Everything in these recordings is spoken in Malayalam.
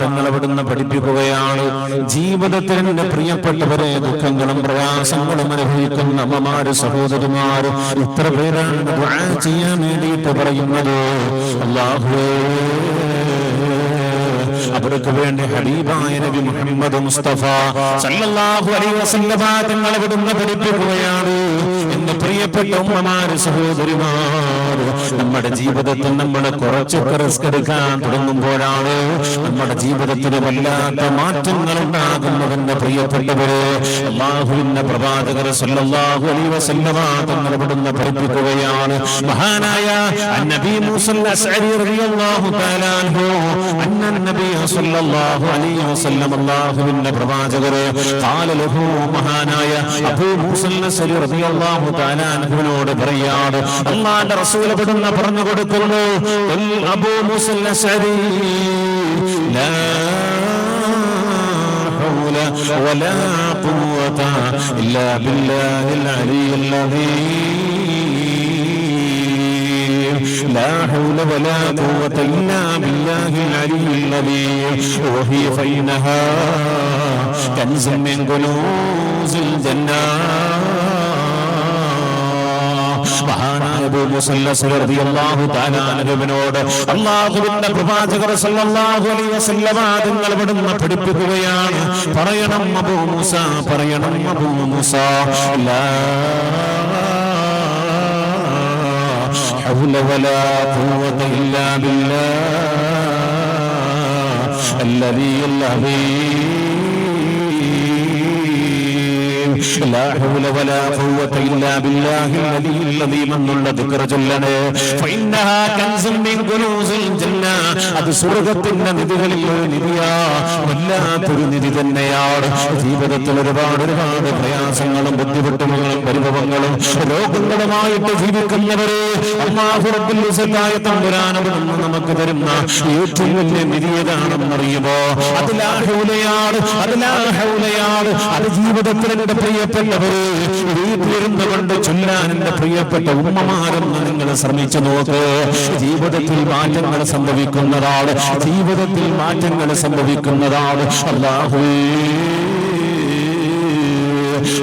തങ്ങൾ അവിടുന്ന് പഠിപ്പിക്കുകയാണ്. ജീവിതത്തിൽ എന്റെ പ്രിയപ്പെട്ടവരെ ദുഃഖങ്ങളും പ്രയാസങ്ങളും അനുഭവിക്കുന്ന അമ്മമാര് സഹോദരിമാര് ഇത്ര പേരാണ് ചെയ്യാൻ വേണ്ടിയിട്ട് പറയുന്നത്. അവർക്ക് വേണ്ടി ഹബീബായ നബി മുഹമ്മദ് മുസ്തഫ സല്ലല്ലാഹു അലൈഹി വസല്ലമ തങ്ങളെ അവിടുന്ന് പഠിപ്പിക്കുകയാണ്. എന്റെ പ്രിയപ്പെട്ട ഉമ്മമാര് സഹോദരിമാർ നമ്മുടെ ജീവിതത്തിൽ നമ്മൾ കുറച്ചൊക്കെ റിസ്ക് എടുക്കാൻ തുടങ്ങുമ്പോഴാണ് നമ്മുടെ ജീവിതത്തിൽ വല്ലാത്ത മാറ്റങ്ങൾ ഉണ്ടാകുന്നതെന്ന് പ്രിയപ്പെട്ടവര് അള്ളാഹുവിന്റെ പ്രവാചകർ സല്ലല്ലാഹു അലൈഹി വസല്ലമ തങ്ങൾ പഠിപ്പിക്കുകയാണ്. മഹാനായ അന്നബി റളിയല്ലാഹു തആല അൻഹു. സല്ലല്ലാഹു അലൈഹി വസല്ലം മഹാനായ അബൂ മൂസൽ റളിയല്ലാഹു തആല പറയാണ് അല്ലാഹുവിന്റെ റസൂൽ ഉള്ള പറഞ്ഞു കൊടുക്കുന്നു അബൂ മുസൽ അസ്അരി ലാ ولا قوة إلا بالله العلي العظيم لا حول ولا قوة إلا بالله العلي العظيم وهي فإنها كنز من كنوز الجنات മഹാനായ അബൂ മുസല്ലസ് റളിയല്ലാഹു തആല അൻഹുവിനോട് അല്ലാഹുവിന്റെ പ്രവാചകർ സല്ലല്ലാഹു അലൈഹി വസല്ലമ തങ്ങൾ ഇവിടുന്ന് പഠിപ്പിക്കുകയാണ് പറയണം അബൂ മൂസ പറയണം അബൂ മൂസ ലാ حول ولا قوة إلا بالله الذي العظيم നിധിയാ. നിധി തന്നെയാണ് ജീവിതത്തിൽ ഒരുപാട് ഒരുപാട് പ്രയാസങ്ങളും ബുദ്ധിമുട്ടുകളും പരിഭവങ്ങളും രോഗങ്ങളുമായിട്ട് ജീവിക്കുന്നവരെ അള്ളാഹുറബുല്ലായ തമ്പുരാനവിടുന്ന് നമുക്ക് തരുന്ന ഏറ്റവും വലിയ നിധി ഏതാണെന്നറിയുമോ? അതിലാഹൗലയാണ് അതിലാഹൗലയാണ് അത് ജീവിതത്തിൽ പ്രിയ പ്രിയപ്പെട്ടവര് വീട്ടിലിരുന്ന് കൊണ്ട് ചൊല്ലാൻ പ്രിയപ്പെട്ട ഉമ്മമാരെന്ന് നിങ്ങൾ ശ്രമിച്ചു നോക്ക്. ജീവിതത്തിൽ മാറ്റങ്ങൾ സംഭവിക്കുന്നതാണ്. ജീവിതത്തിൽ മാറ്റങ്ങൾ സംഭവിക്കുന്നതാണ്. അല്ലാഹുവേ.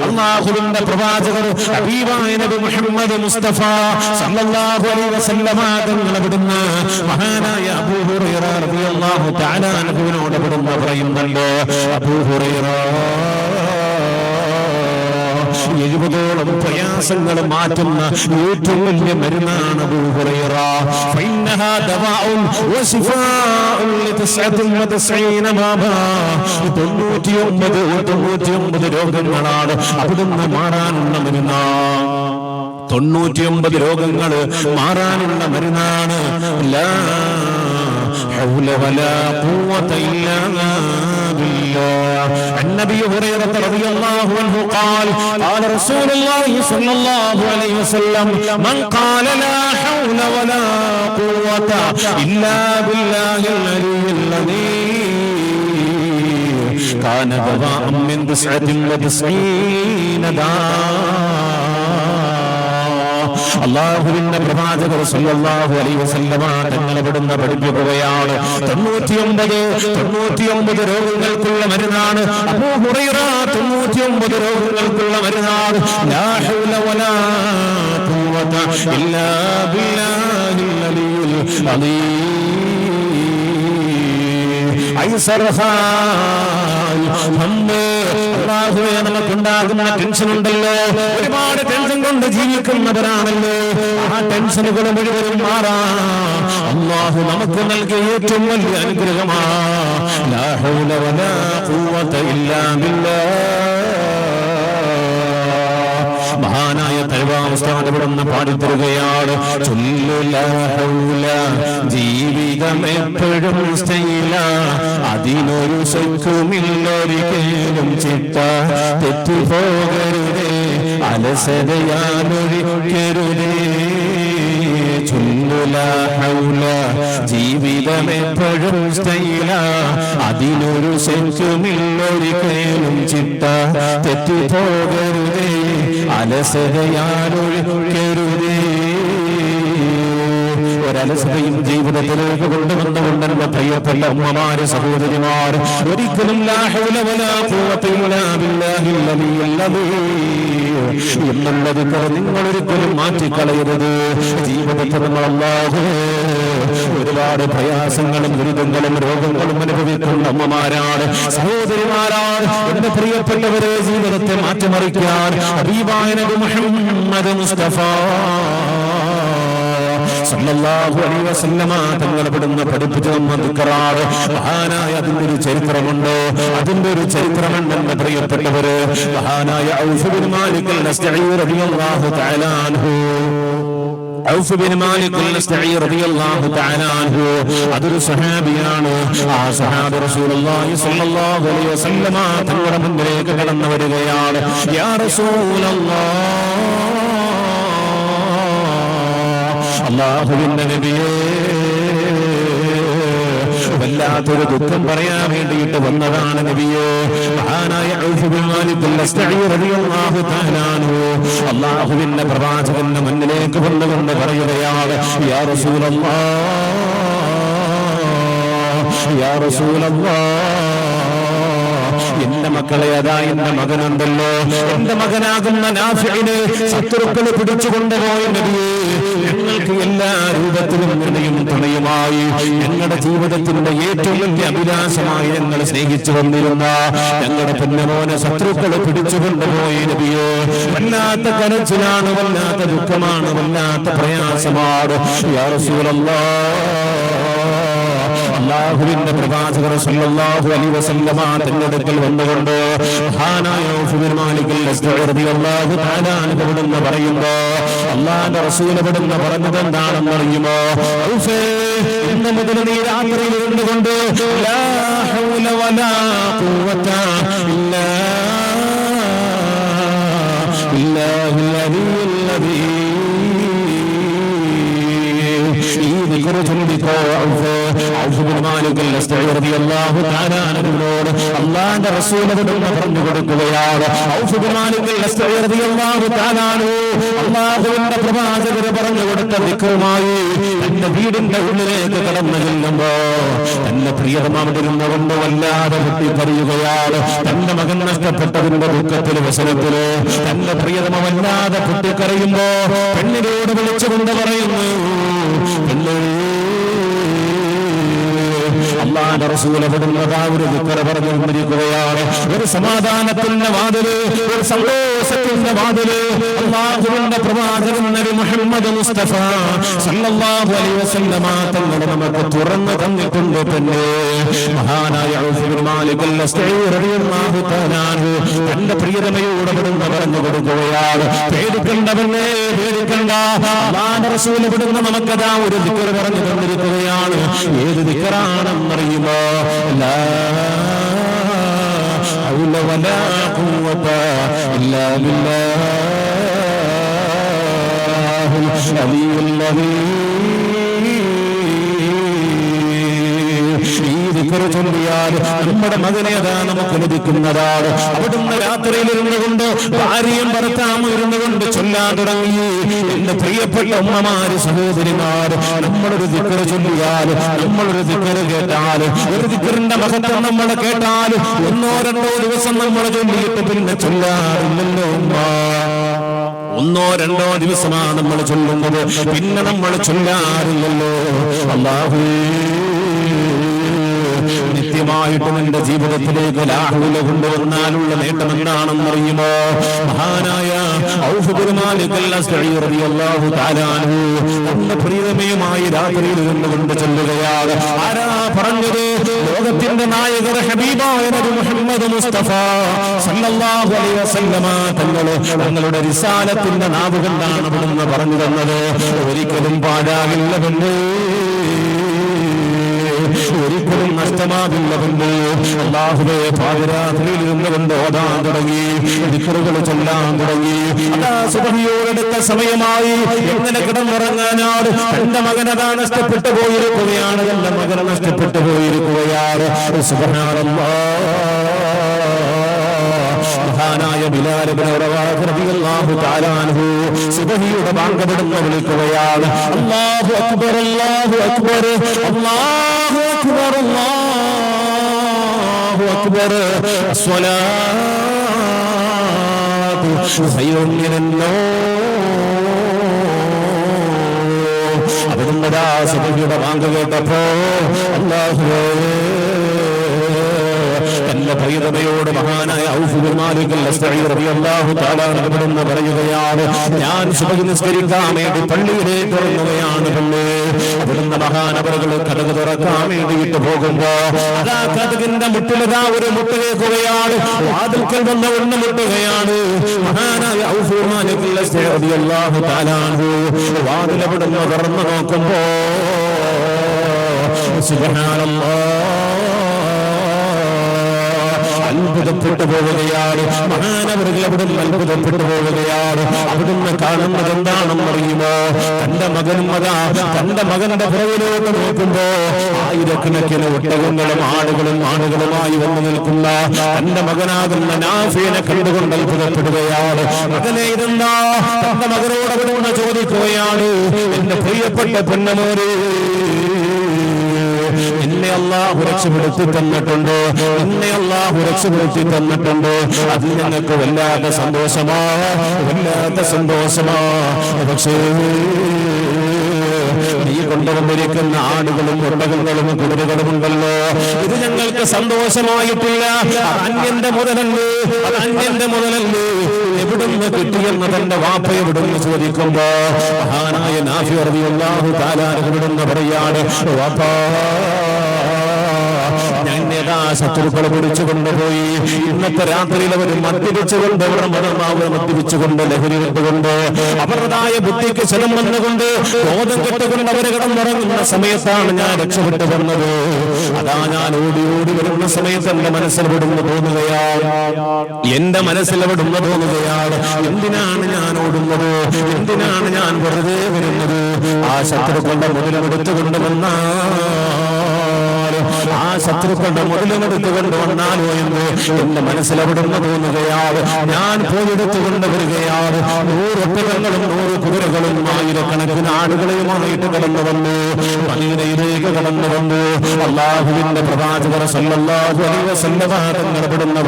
അള്ളാഹുവിന്റെ പ്രവാചകർ ഹബീബായ നബി മുഹമ്മദ് മുസ്തഫ സല്ലല്ലാഹു അലൈഹി വസല്ലമ തങ്ങൾ അവിടുന്ന് മഹാനായ അബൂ ഹുറൈറ റളിയല്ലാഹു തആല അൻഹുവിനോട് അവിടുന്ന് പറയുന്നുണ്ട് അബൂ ഹുറൈറ എഴുപതോളം പ്രയാസങ്ങൾ മാറ്റുന്ന ഏറ്റവും വലിയ മരുന്നാണ് അബൂ ഹുറൈറ ഫൈനഹാ ദവാഉൻ വശിഫാഉൻ ലിതസ്അത്തിൻ വതസ്ഈന ബാബാ 99 99 രോഗങ്ങളാണ് അവിടുന്ന് മാറാനുള്ള മരുന്നാണ് തൊണ്ണൂറ്റിയൊമ്പത് രോഗങ്ങൾ മാറാനുള്ള മരുന്നാണ് ലാ حول ولا قوة إلا بالله പറയുന്നു النبي هريرة رضي الله عنه قال قال رسول الله صلى الله عليه وسلم من قال لا حول ولا قوة إلا بالله العلي الذي كان بضاء من تسعة وتسعين دار അള്ളാഹുവിന്റെ പ്രവാചകർ സല്ലല്ലാഹു അലൈഹി വസല്ലമ തങ്ങൾ ഇവിടുന്ന് പഠിപ്പിക്കുകയാണ് തൊണ്ണൂറ്റിയൊമ്പത് തൊണ്ണൂറ്റിയൊമ്പത് രോഗങ്ങൾക്കുള്ള മരുന്നാണ്. അബൂ ഹുറൈറ തൊണ്ണൂറ്റിയൊമ്പത് രോഗങ്ങൾക്കുള്ള മരുന്നാണ്. ലാ ഹൗല വലാ ഖുവത ഇല്ലാ ബില്ലാഹിൽ അലിയിൽ അലീം അള്ളാഹുവെ നമുക്കുണ്ടാകുന്ന ടെൻഷൻ ഉണ്ടല്ലോ. ഒരുപാട് ടെൻഷൻ കൊണ്ട് ജീവിക്കുന്നവരാണല്ലോ. ആ ടെൻഷനുകൾ മുഴുവനും മാറാ. അള്ളാഹു നമുക്ക് നൽകിയ ഏറ്റവും വലിയ അനുഗ്രഹമാ. തൈവാസ്താൻ ഇവിടുന്ന് പാടിത്തരുകയാണ് ജീവിതം എപ്പോഴും അതിനൊരു സുഖമില്ലൊരിക്കലും ചിട്ട. തെറ്റുപോകരുതേ. അലസതയാലൊഴിക്കരുതേ ചൊല്ലുല ഹൗല ജീവിതം എപ്പോഴും സ്റ്റൈല അതിനൊരു സെഞ്ചുമില്ലൊരിക്കലും ചിട്ട. തെറ്റിപ്പോകരുതേ അലസതയാലൊഴിക്കരുതേ. അലസതയും ജീവിതത്തിലേക്ക് കൊണ്ടുവന്നുകൊണ്ട് എന്റെ പ്രിയപ്പെട്ട അമ്മമാര് സഹോദരിമാർ ഒരിക്കലും എന്നുള്ളത് നിങ്ങൾ ഒരിക്കലും മാറ്റിക്കളയരുത്. ജീവിതത്തിൽ ഒരുപാട് പ്രയാസങ്ങളും ദുരിതങ്ങളും രോഗങ്ങളും അനുഭവിക്കുന്ന അമ്മമാരാണ് സഹോദരിമാരാണ്. എന്റെ പ്രിയപ്പെട്ടവരെ ജീവിതത്തെ മാറ്റിമറിക്കാൻ മുസ്തഫ സല്ലല്ലാഹു പഠിപ്പിച്ചു മഹാനായ അതിന്റെ ഒരു ചരിത്രമുണ്ട്. അതിന്റെ ഒരു ചരിത്രമുണ്ടെന്ന് പ്രിയപ്പെട്ടവര്. മഹാനായ ഔഫ് മാലിക് മാലിക് അതൊരു സഹാബിയാണ് ആ സഹാബി റസൂലുള്ളാഹി തങ്ങളുടെ മുന്നിലേക്ക് കടന്നു വരികയാണ്. യാ അള്ളാഹുവിന്റെ നബിയേ വല്ലാത്തൊരു ദുഃഖം പറയാൻ വേണ്ടിയിട്ട് വന്നതാണ് നബിയെ. അല്ലാഹുവിന്റെ പ്രവാചകന്റെ മുന്നിലേക്ക് വന്നുകൊണ്ട് പറയുകയാണ് എന്റെ മക്കളെ അതാ എന്റെ മകനുണ്ടല്ലോ. എന്റെ മകനാകുന്ന നാഫിന് ശത്രുക്കൾ പിടിച്ചുകൊണ്ടുപോയ നബിയെ ഞങ്ങൾക്ക് എല്ലാ രൂപത്തിലും നിണയും തുണയുമായി. ഞങ്ങളുടെ ജീവിതത്തിന്റെ ഏറ്റവും വലിയ അഭിലാഷമായി ഞങ്ങൾ സ്നേഹിച്ചു വന്നിരുന്ന ഞങ്ങളുടെ പൊന്നമോനെ ശത്രുക്കൾ പിടിച്ചുകൊണ്ടുപോയ നബിയെ വല്ലാത്ത കരച്ചിലാണ് വല്ലാത്ത ദുഃഖമാണ് വല്ലാത്ത പ്രയാസമാണ്. യാ അള്ളാഹുവിന്റെ പ്രവാചകർ സല്ലല്ലാഹു അലൈഹി വസല്ലമ തന്റെ അടുക്കൽ വന്നുകൊണ്ട് മഹാനായ ഔഫ് ബിൻ മാലിക് റളിയല്ലാഹു തആല ഇവിടുന്ന് പറയുമ്പോ അള്ളാഹുവിന്റെ റസൂൽ അവിടുന്ന് പറഞ്ഞത് എന്താണെന്ന് അറിയുമോ? ഔഫേ ഇന്ന് മുതൽ നീ രാത്രിയിൽ ഇരുന്നുകൊണ്ട് ലാ ഹൗല വലാ ഖുവത ഇല്ലാ ബില്ലാഹിൽ അദീം ഈ ദിക്ർ ചൊല്ലിക്കോ റസൂൽ ഇവിടുന്ന് പറഞ്ഞു കൊടുക്കുകയാണ് അല്ലാഹുവിന്റെ പ്രവാചകർ പറഞ്ഞു കൊടുത്ത ദിക്റുമായി തന്റെ വീടിന്റെ ഉള്ളിലേക്ക് കടന്നു ചെല്ലുമ്പോ അവിടെ ഇരുന്നുകൊണ്ട് വല്ലാതെ പൊട്ടിക്കറിയുകയാണ് തന്റെ മകൻ നഷ്ടപ്പെട്ടതിന്റെ ദുഃഖത്തിൽ വ്യസനത്തിൽ തന്റെ പ്രിയതമ വല്ലാതെ പൊട്ടിക്കറിയുമ്പോ പെണ്ണിനോട് വിളിച്ചുകൊണ്ട് പറയുന്നു അള്ളാന്റെ റസൂൽ എവിടുന്നതാ ഒരു പറഞ്ഞു പറഞ്ഞുകൊണ്ടിരിക്കുകയാണ് ഒരു സമാധാനത്തിന്റെ വാതിൽ ഒരു സന്തോഷത്തിന്റെ വാതിൽ അള്ളാഹുവിന്റെ പ്രവാചകൻ നബി മുഹമ്മദ് മുസ്തഫ സല്ലല്ലാഹു അലൈഹി വസല്ലമ തങ്ങൾ നമുക്ക് തുറന്നു തന്നിട്ടുണ്ട് പിന്നെ മഹാനായ ഔഫ് ബിൻ മാലിക് അൽ-അസ്തഈ റളിയല്ലാഹു തആല തന്റെ പ്രിയതമയോട് ഇവിടുന്ന് പറഞ്ഞു കൊടുക്കുകയാണ്. പേടിക്കണ്ടവനെ പേടിക്കണ്ട. അള്ളാഹുവിന്റെ റസൂൽ ഇവിടുന്ന് നമുക്കതാ ഒരു ദിക്കർ പറഞ്ഞു തന്നിരിക്കുകയാണ്. ഏത് ദിക്കറാണെന്നറിയുമോ ഖുവത ഇല്ലാ ദിക്റ് ചൊല്ലിയാൽ നമ്മുടെ മകനെ അതാ നമുക്ക് ലഭിക്കുന്നതാണ്. അവിടുന്ന് രാത്രിയിൽ ഇരുന്നു കൊണ്ട് ഭാര്യയും ഭർത്താവും ഇരുന്നു കൊണ്ട് ചൊല്ലാൻ തുടങ്ങി. എന്റെ പ്രിയപ്പെട്ട ഉമ്മമാര് സഹോദരിമാര് നമ്മളൊരു ദിക്കറ് ചൊല്ലിയാൽ നമ്മളൊരു ദിക്കറ് കേട്ടാൽ ഒരു ദിക്കറിന്റെ മഹത്വം നമ്മൾ കേട്ടാൽ ഒന്നോ രണ്ടോ ദിവസം നമ്മൾ ചൊല്ലിയിട്ട് പിന്നെ ചൊല്ലാറില്ലല്ലോ ഒന്നോ രണ്ടോ ദിവസമാണ് നമ്മൾ ചൊല്ലുന്നത്. പിന്നെ നമ്മൾ ചൊല്ലാറില്ലല്ലോ അള്ളാഹു നിത്യമായിട്ട് നിന്റെ ജീവിതത്തിലേക്ക് ലാഹുല കൊണ്ടുവന്നാലുള്ള നേട്ടം എന്താണെന്നറിയുമോ? മഹാനായ പ്രീതമയമായി രാത്രിയിൽ നിന്ന് കൊണ്ട് ചെല്ലുകയാണ്. ആരാ പറഞ്ഞത്? ലോകത്തിന്റെ നായകർ ഹബീബായ മുഹമ്മദ് മുസ്തഫ സല്ലല്ലാഹു അലൈഹി വസല്ലമ തങ്ങൾ തങ്ങളുടെ റിസാലത്തിന്റെ നാവ് കൊണ്ടാണ് പറഞ്ഞു തന്നത്. ഒരിക്കലും പാടാകില്ല പെണ്ണേ കൊണ്ട് അള്ളാഹുബെ പാതിരാത്രിയിൽ ഇരുന്നുകൊണ്ട് ഓടാൻ തുടങ്ങി. ദിക്കറുകൾ ചൊല്ലാൻ തുടങ്ങി. സുബഹിയോടെടുത്ത സമയമായി. എങ്ങനെ കിടന്നുറങ്ങാനാണ്? എന്റെ മകനതാ നഷ്ടപ്പെട്ടു പോയിരിക്കുകയാണ്. എന്റെ മകനെ നഷ്ടപ്പെട്ടു പോയിരിക്കുകയാണ്. സുബഹാനല്ലാ. മഹാനായ റവാഹ് റളിയല്ലാഹു തആല അൻഹു സുബ്ഹിയുടെ ബാങ്ക് വിളിക്കുകയാണ്. അല്ലാഹു അക്ബർ അല്ലാഹു അക്ബർ അല്ലാഹു അക്ബർ അല്ലാഹു അക്ബർ. അസ്സലാത്തു ഖൈറുൻ മിനൻ അവിടുന്ന് സുബഹിയുടെ ബാങ്ക് കേട്ടപ്പോ അല്ലാഹുവേ പ്രിയതമയോട് മഹാനായ ഞാൻ നിസ്കരിക്കാൻ വേണ്ടി പള്ളിയിലേക്ക് തുറന്നവയാണ് അവിടുന്ന് മഹാനവറുകൾ കടക് തുറക്കാൻ വേണ്ടിയിട്ട് പോകുമ്പോ അതാ കഥകിന്റെ മുട്ടിലതാ ഒരു കേൾക്കുകയാണ് വാതിൽക്കൽ വന്ന ഒന്ന് മുട്ടുകയാണ്. മഹാനായ അവിടുന്ന് തുറന്നു നോക്കുമ്പോ സുബ്ഹാനല്ലാഹ് അത്ഭുതപ്പെട്ടു പോവുകയാണ് മഹാനവറുകൾ അവിടുന്ന് അത്ഭുതപ്പെട്ടു പോവുകയാണ് അവിടുന്ന് കാണുന്നത് എന്താണെന്ന് അറിയുമോ തന്റെ മകനും അതാ തന്റെ മകന്റെ പുറകിലോട്ട് നോക്കുമ്പോ ആയിരക്കണക്കിന് ഒട്ടകങ്ങളും ആടുകളും ആടുകളുമായി വന്നു നിൽക്കുന്ന തന്റെ മകനാകുന്ന നാഫിനെ കണ്ടുകൊണ്ട് അത്ഭുതപ്പെടുകയാണ്. മകനെ ഇതെന്താ? തന്റെ മകനോട് ചോദിക്കുകയാണ്. എന്റെ പ്രിയപ്പെട്ട എന്നെ അള്ളാഹു രക്ഷപ്പെടുത്തി തന്നിട്ടുണ്ട്. എന്നെ അള്ളാഹു രക്ഷപ്പെടുത്തി തന്നിട്ടുണ്ട്. അത് ഞങ്ങൾക്ക് വല്ലാത്ത സന്തോഷമാ. വല്ലാത്ത സന്തോഷമാ. പക്ഷേ നീ കൊണ്ടുവന്നിരിക്കുന്ന ആടുകളും ഉടകളും കുതിരകളും ഉണ്ടല്ലോ. ഇത് ഞങ്ങൾക്ക് സന്തോഷമായിട്ടില്ല. അന്യന്റെ മുതലല്ലേ? അത് അന്യന്റെ മുതലല്ലേ? എവിടുന്ന് കിട്ടിയെന്ന് തന്റെ വാപ്പ എവിടുന്ന് ചോദിക്കുമ്പോ? മഹാനായ നാഫി അറിയാഹു താലാൻ എവിടുന്ന് പറയാണ് വാപ്പാ ശത്രുക്കളെ പിടിച്ചു കൊണ്ടുപോയി. ഇന്നത്തെ രാത്രിയിൽ അവർ മദ്യപിച്ചുകൊണ്ട് അവരുടെ മതമാവ് മദ്യപിച്ചുകൊണ്ട് ലഹരി കെട്ടുകൊണ്ട് അവരുടേതായ ബുദ്ധിക്ക് ശലം വന്നുകൊണ്ട് ബോധം കെട്ടുകൊണ്ട് അവർ കിടന്നുറങ്ങുന്ന സമയത്താണ് ഞാൻ രക്ഷപ്പെട്ടു വന്നത്. അതാ ഞാൻ ഓടി ഓടി വരുന്ന സമയത്ത് എന്റെ മനസ്സിൽ വിടുന്നു തോന്നുകയാണ്. എന്റെ മനസ്സിൽ വിടുന്നു തോന്നുകയാണ്. എന്തിനാണ് ഞാൻ ഓടുന്നത്? എന്തിനാണ് ഞാൻ വെറുതെ വരുന്നത്? ആ ശത്രുക്കളുടെ മുതലെടുത്തുകൊണ്ട് വന്നാ ശത്രുക്കളുടെ മുതലെടുത്തു കൊണ്ടുവന്നാലോ എന്ന് എന്റെ മനസ്സിൽ മനസ്സിലവിടുന്ന് തോന്നുകയാണ്. ഞാൻ പോയെടുത്ത് നൂറ് നൂറൊട്ടകങ്ങളും നൂറ് കുതിരകളും ആയിരക്കണക്കിന് ആടുകളെയുമായിട്ട് കടന്നു വന്നു. മദീനയിലേക്ക് കടന്നു വന്നു. അള്ളാഹുവിന്റെ പ്രവാചകർ സല്ലല്ലാഹു അലൈഹി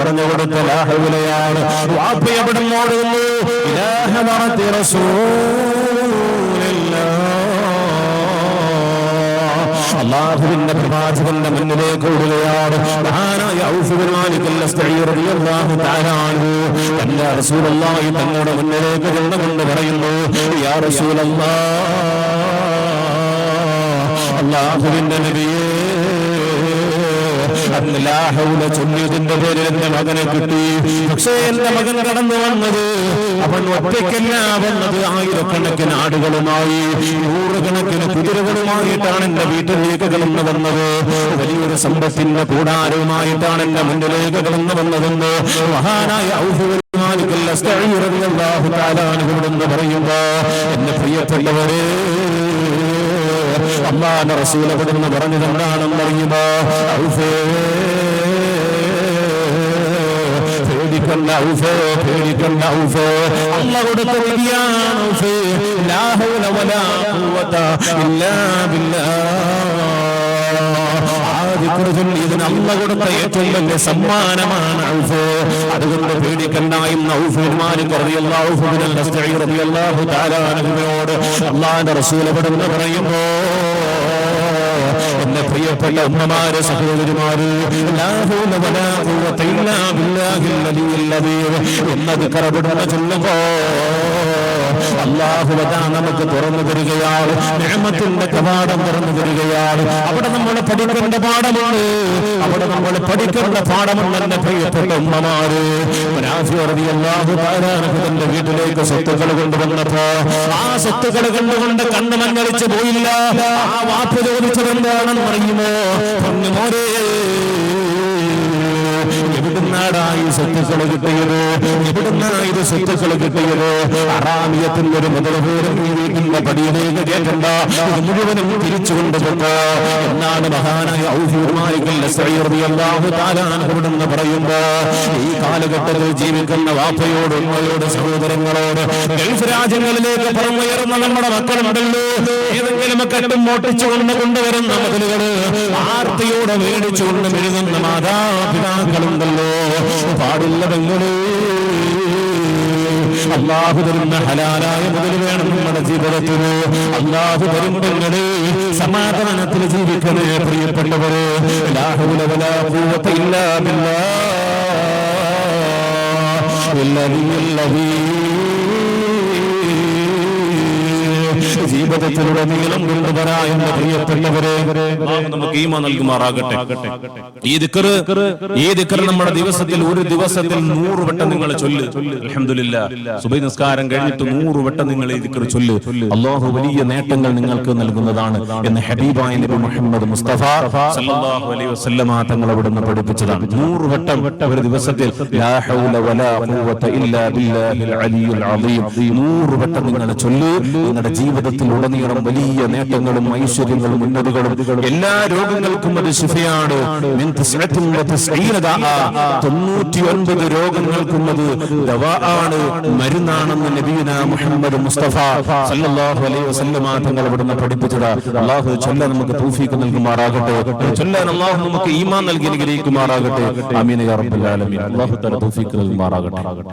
പറഞ്ഞു കൊടുത്ത ലാഹുവിലെയാണ് വാപ്പ ഇലാഹ മറത്തി അള്ളാഹുവിന്റെ പ്രവാചകന്റെ മുന്നിലേക്ക് ഓടുകയാണ് തന്റെ റസൂലല്ലാഹി തങ്ങളുടെ മുന്നിലേക്ക് ചെന്നുകൊണ്ട് പറയുന്നു യാ റസൂലല്ലാഹ് അള്ളാഹുവിന്റെ നബിയേ ലാഹൗല ചൊല്ലിയതിന്റെ പേരിൽ എന്റെ മകനെ കിട്ടി. പക്ഷേ എന്റെ മകൻ കടന്നു വന്നത് അവൻ ഒറ്റയ്ക്കല്ല വന്നത് ആയിരക്കണക്കിന് ആടുകളുമായി നൂറുകണക്കിന് കുതിരകളുമായിട്ടാണ് എന്റെ വീട്ടിലേക്ക് കടന്നു വന്നത്. വലിയൊരു സമ്പത്തിന്റെ കൂടാരവുമായിട്ടാണ് എന്റെ മുന്നിലേക്ക് കടന്നു വന്നതെന്ന് മഹാനായ ഔഹുവിൽ പറയുമ്പോ എന്റെ പ്രിയപ്പെട്ടവരെ അള്ളാന്റെ റസൂൽ എവിടുന്ന് പറഞ്ഞത് എന്താണെന്ന് അറിയുമോ? പേടിക്കണ്ട ഔഫേ പേടിക്കണ്ട ഔഫേ. അല്ല കൊടുത്ത വിധിയാണ് ഔഫേ. ലാ ഹൗല വലാ ഖുവത ഇല്ലാ ബില്ലാഹ് ചൊല്ലിയതിന് അല്ല കൊടുത്ത ഏറ്റവും വലിയ സമ്മാനമാണ് അതുകൊണ്ട് പേടിക്കണ്ടായും അള്ളാന്റെ റസൂൽ എവിടെന്ന് പറയുമ്പോ എന്റെ പ്രിയപ്പെട്ട ഉമ്മമാര് സഹോദരിമാര് എന്നത് കറപെടുന്ന ചൊല്ലുമ്പോ അള്ളാഹുവതാ നമുക്ക് തുറന്നു തരികയാണ് നിയമത്തിന്റെ കവാടം തുറന്നു തരികയാണ് അവിടെ നമ്മൾ പഠിക്കേണ്ട പാഠമാണ് അവിടെ നമ്മൾ പഠിക്കേണ്ട പാഠമുണ്ട് എന്റെ പ്രിയപ്പെട്ട ഉമ്മമാര്. അള്ളാഹുന്റെ വീട്ടിലേക്ക് സ്വത്തുക്കൾ കൊണ്ടുവന്നപ്പോ ആ സ്വത്തുക്കൾ കൊണ്ടുകൊണ്ട് കണ്ണു മഞ്ഞളിച്ച് പോയില്ല. ആ വാപ്പ് ചോദിച്ചത് എന്താണെന്ന് അറിയുമോ? പൊന്നുമോരേ എവിടുന്നാടാ ഈ സ്വത്തുക്കൾ കിട്ടിയത്? എവിടുന്നാ ഇത് സ്വത്തുക്കൾ കിട്ടിയത്? അറാമിയത്തിന്റെ ഒരു വീട്ടിന്റെ പടിയിലേക്ക് കേൾക്കണ്ട ഇത് മുഴുവനും തിരിച്ചു കൊണ്ടുപോകോ എന്നാണ് മഹാനായ ഔദ്യോഗികമായിട്ടെന്ന് പറയുമ്പോ ഈ കാലഘട്ടത്തിൽ ജീവിക്കുന്ന വാപ്പയോട് ഉമ്മയോട് സഹോദരങ്ങളോട് ഗൾഫ് രാജ്യങ്ങളിലേക്ക് പുറമുയർന്ന നമ്മുടെ മക്കളുണ്ടല്ലോ. ഏതെങ്കിലും കെട്ടും മോട്ടിച്ചു കൊണ്ട് കൊണ്ടുവരുന്ന മതിലുകൾ ആർത്തിയോടെ മേടിച്ചുകൊണ്ട് എഴുതുന്ന മാതാപിതാക്കളുണ്ടല്ലോ. പാടില്ല പെങ്ങളേ. അള്ളാഹു തരുന്ന ഹലാലായ മുതൽ വേണം നമ്മുടെ ജീവിതത്തിന്. അള്ളാഹു തരുമ്പങ്ങളെ സമാധാനത്തിൽ ജീവിക്കണേ പ്രിയപ്പെട്ടവരെ. ഇല്ലാ ബില്ലാഹ് വല്ലദിൽ ജീവിതത്തിലൂടെ നീളം കൊണ്ടുവരായെന്ന പ്രിയപ്പെട്ടവരെ നമുക്ക് ഈമ നൽകുമാറാകട്ടെ. ഈ ദിക്കറ് ഈ ദിക്കറ് നമ്മുടെ ദിവസത്തിൽ ഒരു ദിവസത്തിൽ നൂറ് വട്ടം നിങ്ങൾ ചൊല്ല്. അൽഹംദുലില്ലാ. സുബൈ നിസ്കാരം കഴിഞ്ഞിട്ട് നൂറ് വട്ടം നിങ്ങൾ ഈ ദിക്കറ് ചൊല്ല്. അള്ളാഹു വലിയ നേട്ടങ്ങൾ നിങ്ങൾക്ക് നൽകുന്നതാണ് എന്ന് ഹബീബായ നബി മുഹമ്മദ് മുസ്തഫ സല്ലല്ലാഹു അലൈഹി വസല്ലമ തങ്ങൾ അവിടുന്ന് പഠിപ്പിച്ചതാണ്. നൂറ് വട്ടം ഒരു ദിവസത്തിൽ ലാ ഹൗല വലാ ഖുവത ഇല്ലാ ബില്ലാഹിൽ അലിയുൽ അളീം നൂറ് വട്ടം നിങ്ങൾ ചൊല്ല്. നിങ്ങളുടെ ജീവിതത്തിൽ ഉടനീളം വലിയ നേട്ടങ്ങളും ഐശ്വര്യങ്ങളും ഉന്നതികളും എല്ലാ രോഗങ്ങൾക്കും അത് ശിഫയാണ്. മിൻ ഒൻപത്. രോഗങ്ങൾക്കും അത് ദവാ ആണ്. മരുന്നാണെന്ന് നബീന മുഹമ്മദ് മുസ്തഫ സല്ലല്ലാഹു അലൈഹി വസല്ലമ അള്ളാഹു ചൊല്ല നമുക്ക് തൗഫീഖ് നൽകുമാറാകട്ടെ. ചൊല്ലാൻ അള്ളാഹു നമുക്ക് ഈമാൻ നൽകി അനുഗ്രഹിക്കുമാറാകട്ടെ. ആമീൻ യാ റബ്ബൽ ആലമീൻ. അള്ളാഹു തആല തൗഫീഖ് നൽകുമാറാകട്ടെ.